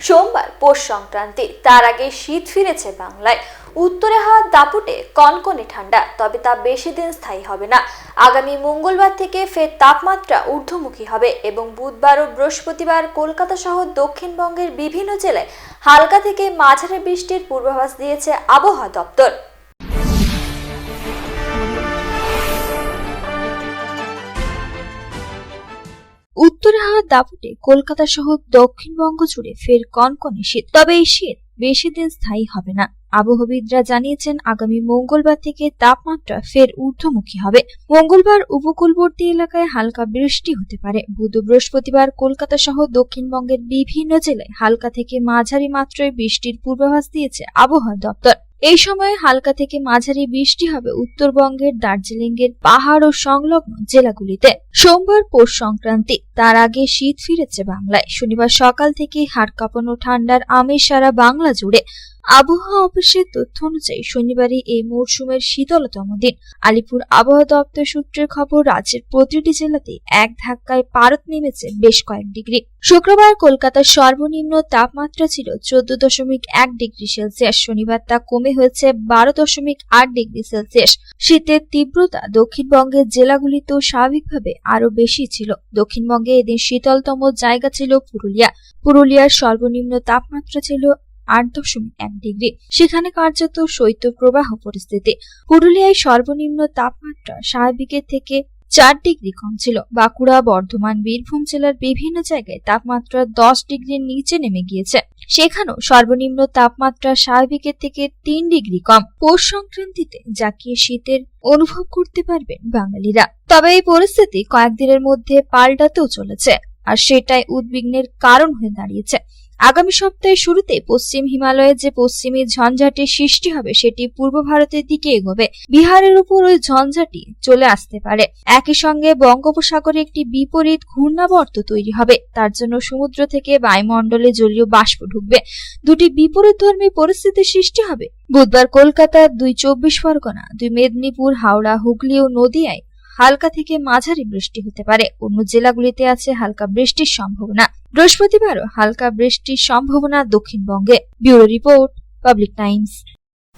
সোমবার পৌষ সংক্রান্তি। তার আগে শীত ফিরেছে বাংলায়। উত্তরে হওয়া দাপুটে কনকনে ঠান্ডা, তবে তা বেশি দিন স্থায়ী হবে না। আগামী মঙ্গলবার থেকে ফের তাপমাত্রা ঊর্ধ্বমুখী হবে এবং বুধবার ও বৃহস্পতিবার কলকাতা সহ দক্ষিণবঙ্গের বিভিন্ন জেলায় হালকা থেকে মাঝারি বৃষ্টির পূর্বাভাস দিয়েছে আবহাওয়া দপ্তর। উত্তরে দাপুটে কলকাতা সহ দক্ষিণবঙ্গ জুড়ে ফের কনকনে শীত। তবে এই শীত বেশি দিন স্থায়ী হবে না। আবহাওয়িদরা জানিয়েছেন, আগামী মঙ্গলবার থেকে তাপমাত্রা ফের ঊর্ধ্বমুখী হবে। মঙ্গলবার উপকূলবর্তী এলাকায় হালকা বৃষ্টি হতে পারে। বুধ বৃহস্পতিবার কলকাতা সহ দক্ষিণবঙ্গের বিভিন্ন জেলায় হালকা থেকে মাঝারি মাত্রায় বৃষ্টির পূর্বাভাস দিয়েছে আবহাওয়া দপ্তর। এই সময়ে হালকা থেকে মাঝারি বৃষ্টি হবে উত্তরবঙ্গের দার্জিলিং এর পাহাড় ও সংলগ্ন জেলাগুলিতে। সোমবার পৌষ সংক্রান্তি, তার আগে শীত ফিরেছে বাংলায়। শনিবার সকাল থেকে হাড় কাঁপানো ঠান্ডার আমেজ সারা বাংলা জুড়ে আবহাওয়া অফিসের তথ্য অনুযায়ী শনিবারই এই মরশুমের শীতলতম দিন। আলিপুর আবহাওয়া দপ্তর সূত্রের খবর, রাজ্যের প্রতিটি জেলাতেই এক ধাক্কায় পারত নেমেছে বেশ কয়েক ডিগ্রি। শুক্রবার কলকাতার সর্বনিম্ন তাপমাত্রা ছিল চোদ্দ দশমিক এক ডিগ্রি সেলসিয়াস, শনিবার তা কমে হয়েছে বারো দশমিক আট ডিগ্রি সেলসিয়াস। শীতের তীব্রতা দক্ষিণবঙ্গের জেলাগুলিতেও স্বাভাবিকভাবে আরও বেশি ছিল। দক্ষিণবঙ্গে এদিন শীতলতম জায়গা ছিল পুরুলিয়া। পুরুলিয়ার সর্বনিম্ন তাপমাত্রা ছিল আট দশমিক এক ডিগ্রি। সেখানে কার্যত শৈত্যপ্রবাহ পরিস্থিতি। পুরুলিয়ায় সর্বনিম্ন তাপমাত্রা স্বাভাবিকের থেকে চার ডিগ্রি কম ছিল। বাঁকুড়া, বর্ধমান, বীরভূম জেলার বিভিন্ন জায়গায় তাপমাত্রা দশ ডিগ্রির নিচে নেমে গিয়েছে। সেখানেও সর্বনিম্ন তাপমাত্রা স্বাভাবিকের থেকে তিন ডিগ্রি কম। পৌষ সংক্রান্তিতে জাকিয়ে শীতের অনুভব করতে পারবেন বাঙালিরা। তবে এই পরিস্থিতি কয়েকদিনের মধ্যে পাল্টাতেও চলেছে। আর সেটাই উদ্বিগ্নের কারণ হয়ে দাঁড়িয়েছে। আগামী সপ্তাহের শুরুতে পশ্চিম হিমালয়ে যে পশ্চিমী ঝঞ্ঝাটির সৃষ্টি হবে, সেটি পূর্ব ভারতের দিকে এগোবে। বিহারের উপর ওই ঝঞ্ঝাটি চলে আসতে পারে। একই সঙ্গে বঙ্গোপসাগরে একটি বিপরীত ঘূর্ণাবর্ত তৈরি হবে। তার জন্য সমুদ্র থেকে বায়ুমণ্ডলে জলীয় বাষ্প ঢুকবে। দুটি বিপরীত ধর্মী পরিস্থিতির সৃষ্টি হবে। বুধবার কলকাতার দুই চব্বিশ পরগনা, দুই মেদিনীপুর, হাওড়া, হুগলি ও নদিয়ায় হালকা থেকে মাঝারি বৃষ্টি হতে পারে। অন্য জেলাগুলিতে আছে হালকা বৃষ্টির সম্ভাবনা। বৃহস্পতিবারও হালকা বৃষ্টির সম্ভাবনা দক্ষিণবঙ্গে। Bureau report, Public Times.